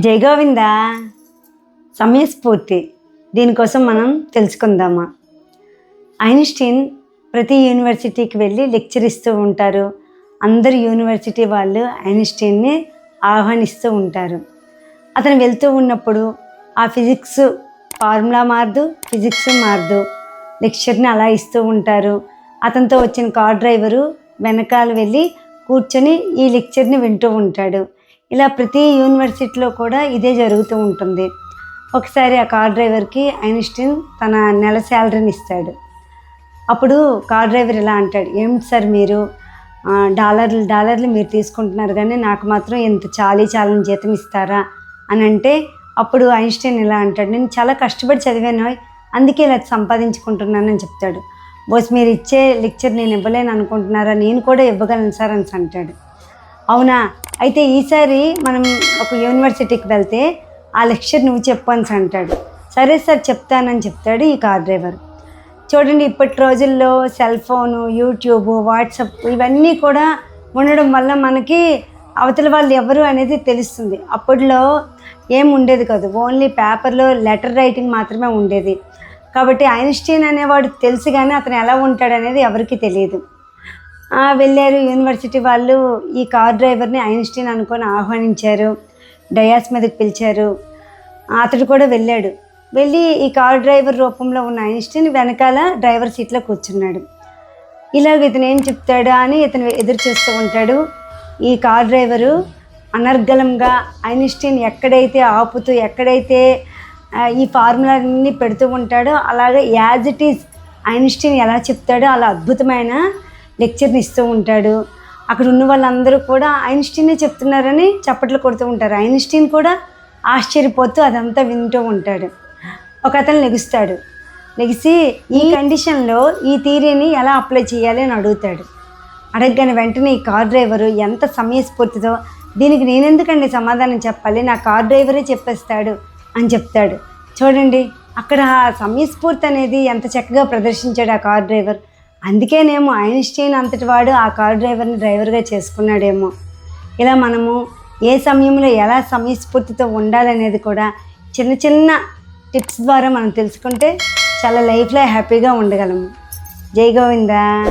జై గోవింద. సమయస్ఫూర్తి. దీనికోసం మనం తెలుసుకుందామా. ఐన్స్టీన్ ప్రతి యూనివర్సిటీకి వెళ్ళి లెక్చర్ ఇస్తూ ఉంటారు. అందరు యూనివర్సిటీ వాళ్ళు ఐన్స్టీన్ని ఆహ్వానిస్తూ ఉంటారు. అతను వెళ్తూ ఉన్నప్పుడు ఆ ఫిజిక్స్ ఫార్ములా మార్దు ఫిజిక్స్ మార్దు. లెక్చర్ని అలా ఇస్తూ ఉంటారు. అతనితో వచ్చిన కార్ డ్రైవరు వెనకాల వెళ్ళి కూర్చొని ఈ లెక్చర్ని వింటూ ఉంటాడు. ఇలా ప్రతి యూనివర్సిటీలో కూడా ఇదే జరుగుతూ ఉంటుంది. ఒకసారి ఆ కార్ డ్రైవర్కి ఐన్స్టీన్ తన నెల శాలరీని ఇస్తాడు. అప్పుడు కార్ డ్రైవర్ ఇలా అంటాడు ఏమిటి సార్ మీరు? డాలర్లు డాలర్లు మీరు తీసుకుంటున్నారు కానీ నాకు మాత్రం ఇంత చాలీ చాలని జీతం ఇస్తారా? అని అంటే అప్పుడు ఐన్స్టీన్ ఇలా అంటాడు నేను చాలా కష్టపడి చదివాను అందుకే ఇలా సంపాదించుకుంటున్నానని చెప్తాడు. బోస్ మీరు ఇచ్చే లెక్చర్ నేను ఇవ్వలేను అనుకుంటున్నారా? నేను కూడా ఇవ్వగలను సార్ అని అంటాడు. అవునా? అయితే ఈసారి మనం ఒక యూనివర్సిటీకి వెళ్తే ఆ లెక్చర్ నువ్వు చెప్పాను అంటాడు. సరే సార్ చెప్తానని చెప్తాడు ఈ కార్ డ్రైవర్. చూడండి ఇప్పటి రోజుల్లో సెల్ ఫోను యూట్యూబ్ వాట్సాప్ ఇవన్నీ కూడా ఉండడం వల్ల మనకి అవతల వాళ్ళు ఎవరు అనేది తెలుస్తుంది. అప్పట్లో ఏం ఉండేది కాదు. ఓన్లీ పేపర్లో లెటర్ రైటింగ్ మాత్రమే ఉండేది. కాబట్టి ఐన్స్టీన్ అనేవాడు తెలుసు కానీ అతను ఎలా ఉంటాడనేది ఎవరికి ఎవరికీ తెలియదు. వెళ్ళారు యూనివర్సిటీ వాళ్ళు. ఈ కార్ డ్రైవర్ని ఐన్స్టీన్ అనుకొని ఆహ్వానించారు. డయాస్ మీదకి పిలిచారు. అతడు కూడా వెళ్ళాడు. వెళ్ళి ఈ కార్ డ్రైవర్ రూపంలో ఉన్న ఐన్స్టీన్ వెనకాల డ్రైవర్ సీట్లో కూర్చున్నాడు. ఇలాగ ఇతను ఏం చెప్తాడా అని ఇతను ఎదురు చూస్తూ ఉంటాడు. ఈ కార్ డ్రైవరు అనర్గళంగా ఐన్స్టీన్ ఎక్కడైతే ఆపుతూ ఎక్కడైతే ఈ ఫార్ములాన్ని పెడుతూ ఉంటాడో అలాగే యాజ్ ఇట్ ఈజ్ ఐన్స్టీన్ ఎలా చెప్తాడో అలా అద్భుతమైన లెక్చర్ని ఇస్తూ ఉంటాడు. అక్కడ ఉన్న వాళ్ళందరూ కూడా ఐన్స్టీనే చెప్తున్నారని చప్పట్లు కొడుతూ ఉంటారు. ఐన్స్టీన్ కూడా ఆశ్చర్యపోతూ అదంతా వింటూ ఉంటాడు. ఒక అతను లెగుస్తాడు. లెగిసి ఈ కండిషన్లో ఈ థీరీని ఎలా అప్లై చేయాలి అని అడుగుతాడు. అడగగానే వెంటనే ఈ కార్ డ్రైవరు ఎంత సమయస్ఫూర్తితో దీనికి నేనెందుకండి సమాధానం చెప్పాలి నా కార్ డ్రైవరే చెప్పేస్తాడు అని చెప్తాడు. చూడండి అక్కడ ఆ సమయస్ఫూర్తి అనేది ఎంత చక్కగా ప్రదర్శించాడు ఆ కార్ డ్రైవర్. అందుకేనేమో ఐన్స్టైన్ అంతటి వాడు ఆ కార్ డ్రైవర్ని డ్రైవర్గా చేసుకున్నాడేమో. ఇలా మనము ఏ సమయంలో ఎలా సమయస్ఫూర్తితో ఉండాలనేది కూడా చిన్న చిన్న టిప్స్ ద్వారా మనం తెలుసుకుంటే చాలా లైఫ్లో హ్యాపీగా ఉండగలము. జై గోవిందా.